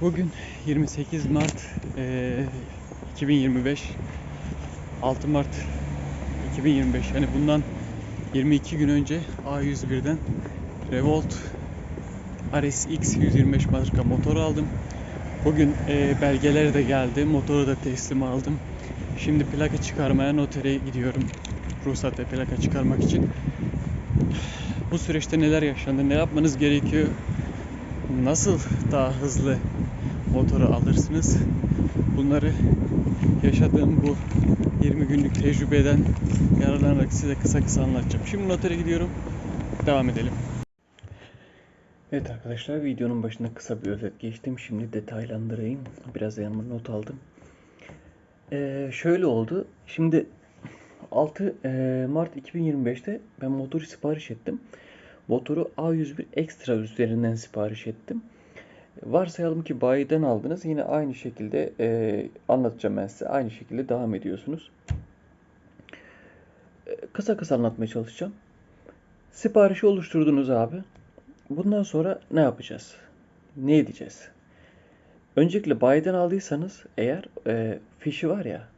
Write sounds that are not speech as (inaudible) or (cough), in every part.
Bugün 28 Mart eee, 2025 6 Mart 2025 yani bundan 22 gün önce A101'den Revolt RSX 125 marka motor aldım. Bugün eee belgeleri de geldi. Motoru da teslim aldım. Şimdi plaka çıkarmaya notere gidiyorum. Ruhsat ve plaka çıkarmak için. Bu süreçte neler yaşandı, ne yapmanız gerekiyor, nasıl daha hızlı motoru alırsınız? Bunları yaşadığım bu 20 günlük tecrübeden yararlanarak size kısa kısa anlatacağım. Şimdi notere gidiyorum. Devam edelim. Evet arkadaşlar videonun başına kısa bir özet geçtim. Şimdi detaylandırayım. Biraz yanıma not aldım. Ee, şöyle oldu. Şimdi 6 e, Mart 2025'te ben motoru sipariş ettim. Motoru A101 Extra üzerinden sipariş ettim. Varsayalım ki bayiden aldınız. Yine aynı şekilde e, anlatacağım ben size. Aynı şekilde devam ediyorsunuz. E, kısa kısa anlatmaya çalışacağım. Siparişi oluşturdunuz abi. Bundan sonra ne yapacağız? Ne edeceğiz? Öncelikle bayiden aldıysanız eğer e, fişi var ya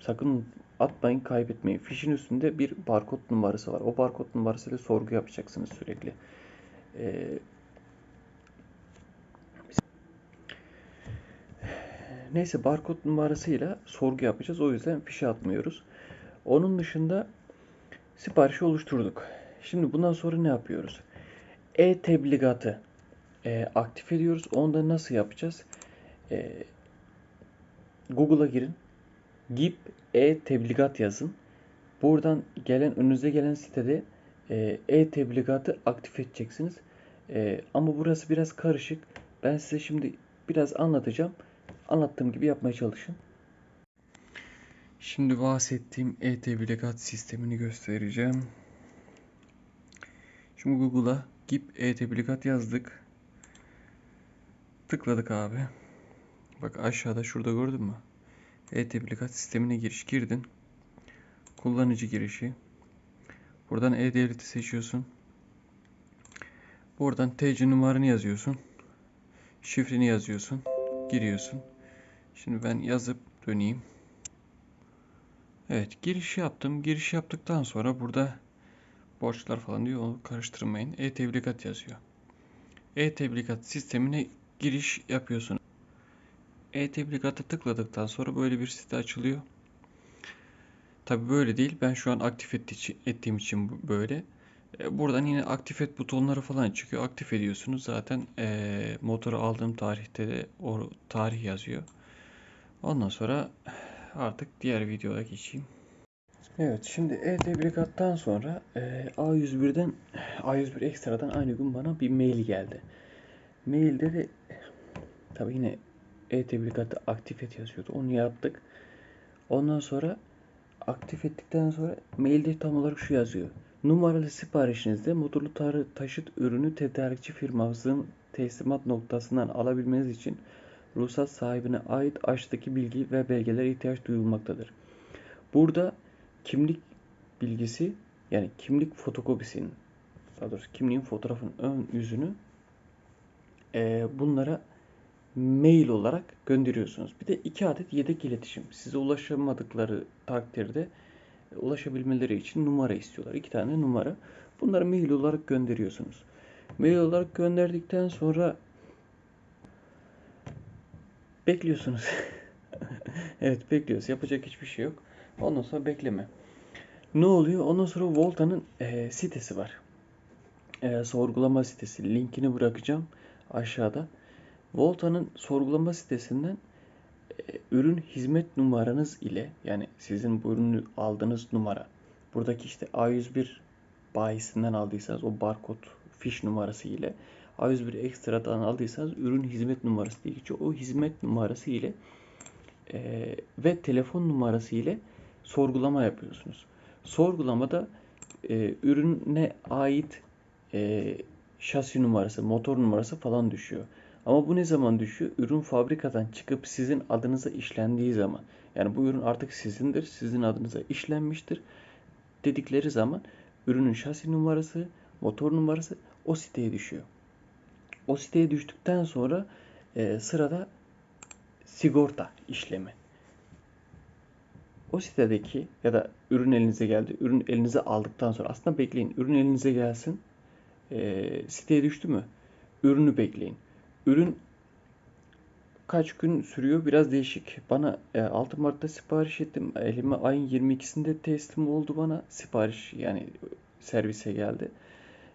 sakın atmayın kaybetmeyin. Fişin üstünde bir barkod numarası var. O barkod numarasıyla sorgu yapacaksınız sürekli. E, Neyse barkod numarasıyla sorgu yapacağız. O yüzden fişe atmıyoruz. Onun dışında siparişi oluşturduk. Şimdi bundan sonra ne yapıyoruz? E-tebligatı e, aktif ediyoruz. Onu da nasıl yapacağız? E, Google'a girin. GIP e-tebligat yazın. Buradan gelen önünüze gelen sitede e, e-tebligatı aktif edeceksiniz. E, ama burası biraz karışık. Ben size şimdi biraz anlatacağım. Anlattığım gibi yapmaya çalışın. Şimdi bahsettiğim e-tebligat sistemini göstereceğim. Şimdi Google'a GIP e-tebligat yazdık. Tıkladık abi. Bak aşağıda şurada gördün mü? E-tebligat sistemine giriş girdin. Kullanıcı girişi. Buradan e-devleti seçiyorsun. Buradan TC numaranı yazıyorsun. Şifreni yazıyorsun. Giriyorsun. Şimdi ben yazıp döneyim. Evet giriş yaptım. Giriş yaptıktan sonra burada borçlar falan diyor. Onu karıştırmayın. E-tebligat yazıyor. E-tebligat sistemine giriş yapıyorsun. E-teblikata tıkladıktan sonra böyle bir site açılıyor. Tabi böyle değil. Ben şu an aktif ettiğim için böyle. E, buradan yine aktif et butonları falan çıkıyor. Aktif ediyorsunuz. Zaten e, motoru aldığım tarihte de o tarih yazıyor. Ondan sonra artık diğer videoya geçeyim. Evet şimdi e-tebligattan sonra e, A101'den A101 Ekstra'dan aynı gün bana bir mail geldi. Mailde de tabi yine e-tebligatı aktif et yazıyordu. Onu yaptık. Ondan sonra aktif ettikten sonra mailde tam olarak şu yazıyor. Numaralı siparişinizde motorlu taşıt ürünü tedarikçi firmamızın teslimat noktasından alabilmeniz için ruhsat sahibine ait aşağıdaki bilgi ve belgelere ihtiyaç duyulmaktadır. Burada kimlik bilgisi yani kimlik fotokopisinin daha doğrusu kimliğin fotoğrafın ön yüzünü e, bunlara mail olarak gönderiyorsunuz. Bir de iki adet yedek iletişim. Size ulaşamadıkları takdirde e, ulaşabilmeleri için numara istiyorlar. İki tane numara. Bunları mail olarak gönderiyorsunuz. Mail olarak gönderdikten sonra bekliyorsunuz. (laughs) evet bekliyoruz. Yapacak hiçbir şey yok. Ondan sonra bekleme. Ne oluyor? Ondan sonra Volta'nın e, sitesi var. E, sorgulama sitesi. Linkini bırakacağım aşağıda. Volta'nın sorgulama sitesinden e, ürün hizmet numaranız ile yani sizin bu ürünü aldığınız numara buradaki işte A101 bayisinden aldıysanız o barkod fiş numarası ile A101 ekstradan aldıysanız ürün hizmet numarası diye geçiyor. O hizmet numarası ile e, ve telefon numarası ile sorgulama yapıyorsunuz. Sorgulamada e, ürüne ait e, şasi numarası, motor numarası falan düşüyor. Ama bu ne zaman düşüyor? Ürün fabrikadan çıkıp sizin adınıza işlendiği zaman. Yani bu ürün artık sizindir, sizin adınıza işlenmiştir dedikleri zaman ürünün şasi numarası, motor numarası o siteye düşüyor. O siteye düştükten sonra e, sırada sigorta işlemi. O sitedeki ya da ürün elinize geldi. Ürün elinize aldıktan sonra aslında bekleyin. Ürün elinize gelsin. E, siteye düştü mü? Ürünü bekleyin. Ürün kaç gün sürüyor biraz değişik. Bana e, 6 Mart'ta sipariş ettim. Elime ayın 22'sinde teslim oldu bana. Sipariş yani servise geldi.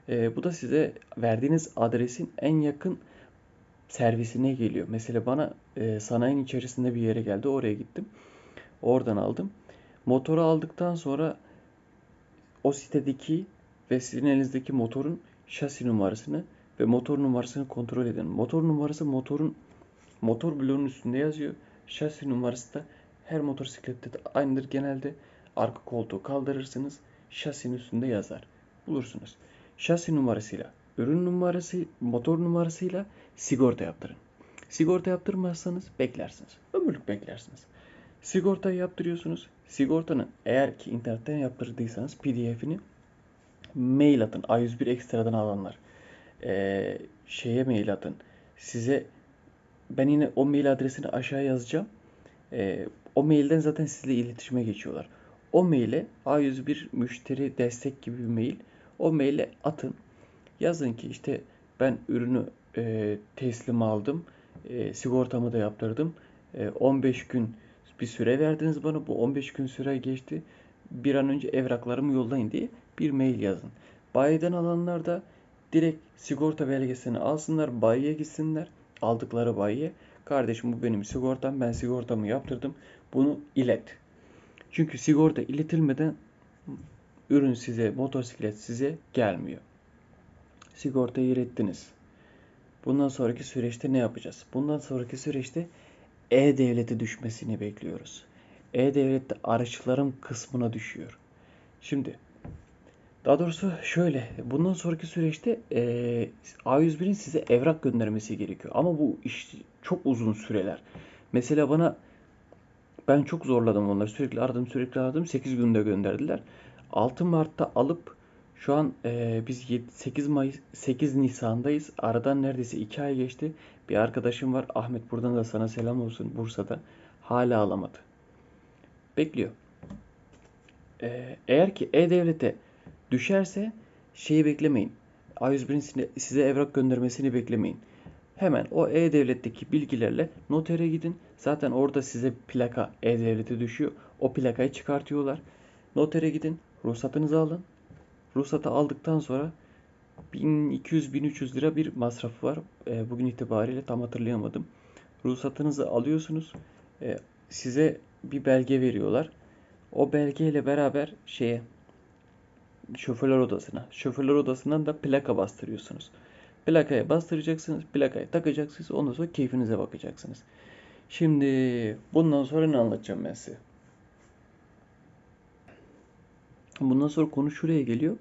E, bu da size verdiğiniz adresin en yakın servisine geliyor. Mesela bana e, sanayinin içerisinde bir yere geldi. Oraya gittim. Oradan aldım. Motoru aldıktan sonra o sitedeki ve sizin elinizdeki motorun şasi numarasını ve motor numarasını kontrol edin. Motor numarası motorun motor bloğunun üstünde yazıyor. Şasi numarası da her motosiklette de aynıdır. Genelde arka koltuğu kaldırırsınız. Şasinin üstünde yazar. Bulursunuz. Şasi numarasıyla, ürün numarası, motor numarasıyla sigorta yaptırın. Sigorta yaptırmazsanız beklersiniz. Ömürlük beklersiniz. Sigortayı yaptırıyorsunuz. Sigortanın eğer ki internetten yaptırdıysanız pdf'ini mail atın. A101 ekstradan alanlar. Ee, şeye mail atın. Size ben yine o mail adresini aşağı yazacağım. Ee, o mailden zaten sizle iletişime geçiyorlar. O maile A101 müşteri destek gibi bir mail. O maile atın. Yazın ki işte ben ürünü e, teslim aldım. E, sigortamı da yaptırdım. E, 15 gün bir süre verdiniz bana. Bu 15 gün süre geçti. Bir an önce evraklarımı yollayın diye bir mail yazın. Bayiden alanlar da direkt sigorta belgesini alsınlar. Bayiye gitsinler. Aldıkları bayiye. Kardeşim bu benim sigortam. Ben sigortamı yaptırdım. Bunu ilet. Çünkü sigorta iletilmeden ürün size, motosiklet size gelmiyor. Sigortayı ilettiniz. Bundan sonraki süreçte ne yapacağız? Bundan sonraki süreçte e-devlete düşmesini bekliyoruz. E-devlette araçlarım kısmına düşüyor. Şimdi daha doğrusu şöyle bundan sonraki süreçte e, A101'in size evrak göndermesi gerekiyor. Ama bu iş çok uzun süreler. Mesela bana ben çok zorladım onları. Sürekli aradım sürekli aradım. 8 günde gönderdiler. 6 Mart'ta alıp şu an e, biz 7, 8 Mayıs 8 Nisan'dayız. Aradan neredeyse 2 ay geçti. Bir arkadaşım var. Ahmet buradan da sana selam olsun Bursa'da. Hala alamadı. Bekliyor. E, eğer ki E-Devlet'e düşerse şeyi beklemeyin. A101'in size evrak göndermesini beklemeyin. Hemen o E-Devlet'teki bilgilerle notere gidin. Zaten orada size plaka E-Devlet'e düşüyor. O plakayı çıkartıyorlar. Notere gidin. Ruhsatınızı alın. Ruhsatı aldıktan sonra 1200-1300 lira bir masrafı var. E, bugün itibariyle tam hatırlayamadım. Ruhsatınızı alıyorsunuz. E, size bir belge veriyorlar. O belgeyle beraber şeye şoförler odasına. Şoförler odasından da plaka bastırıyorsunuz. Plakaya bastıracaksınız. Plakaya takacaksınız. Ondan sonra keyfinize bakacaksınız. Şimdi bundan sonra ne anlatacağım ben size? Bundan sonra konu şuraya geliyor.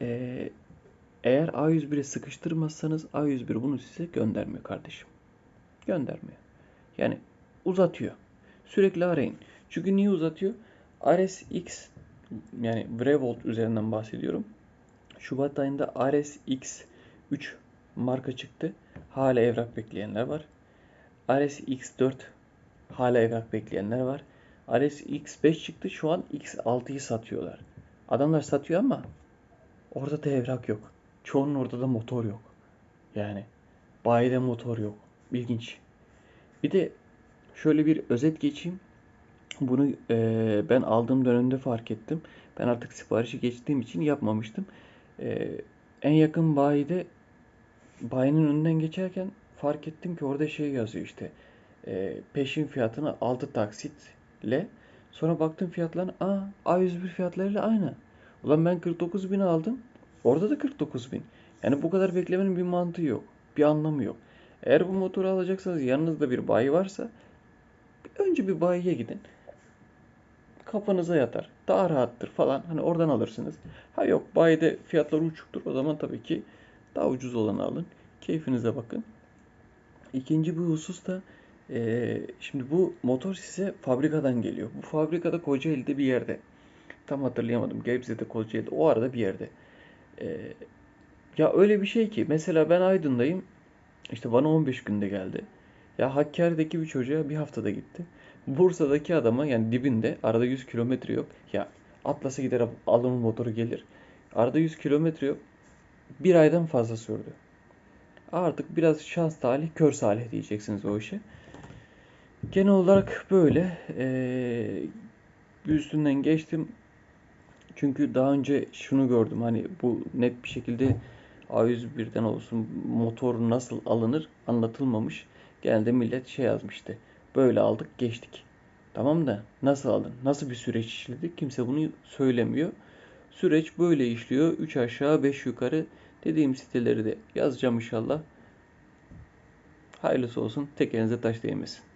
Ee, eğer A101'e sıkıştırmazsanız A101 bunu size göndermiyor kardeşim. Göndermiyor. Yani uzatıyor. Sürekli arayın. Çünkü niye uzatıyor? RSX yani Brevolt üzerinden bahsediyorum. Şubat ayında RSX 3 marka çıktı. Hala evrak bekleyenler var. RSX 4 hala evrak bekleyenler var. RSX 5 çıktı. Şu an X6'yı satıyorlar. Adamlar satıyor ama orada da evrak yok. Çoğunun orada da motor yok. Yani bayide motor yok. İlginç. Bir de şöyle bir özet geçeyim. Bunu e, ben aldığım dönemde fark ettim. Ben artık siparişi geçtiğim için yapmamıştım. E, en yakın bayide bayinin önünden geçerken fark ettim ki orada şey yazıyor işte. E, peşin fiyatına 6 taksitle. Sonra baktım fiyatlarına. Aa A101 fiyatlarıyla aynı. Ulan ben 49 bin aldım. Orada da 49 bin. Yani bu kadar beklemenin bir mantığı yok. Bir anlamı yok. Eğer bu motoru alacaksanız yanınızda bir bayi varsa önce bir bayiye gidin. Kafanıza yatar. Daha rahattır falan. Hani oradan alırsınız. Ha yok bayide fiyatlar uçuktur. O zaman tabii ki daha ucuz olanı alın. Keyfinize bakın. İkinci bir husus da e, şimdi bu motor size fabrikadan geliyor. Bu fabrikada Kocaeli'de bir yerde. Tam hatırlayamadım. Gebze'de, Kocaeli'de. O arada bir yerde. E, ya öyle bir şey ki mesela ben Aydın'dayım. İşte bana 15 günde geldi. Ya Hakkari'deki bir çocuğa bir haftada gitti. Bursa'daki adama yani dibinde arada 100 kilometre yok. Ya Atlas'a gider alımın motoru gelir. Arada 100 kilometre yok. Bir aydan fazla sürdü. Artık biraz şans talih, kör salih diyeceksiniz o işe. Genel olarak böyle. Ee, üstünden geçtim. Çünkü daha önce şunu gördüm. Hani bu net bir şekilde A101'den olsun motor nasıl alınır anlatılmamış. Genelde millet şey yazmıştı. Böyle aldık geçtik. Tamam da nasıl aldın? Nasıl bir süreç işledik? Kimse bunu söylemiyor. Süreç böyle işliyor. 3 aşağı 5 yukarı dediğim siteleri de yazacağım inşallah. Hayırlısı olsun. Tek elinize taş değmesin.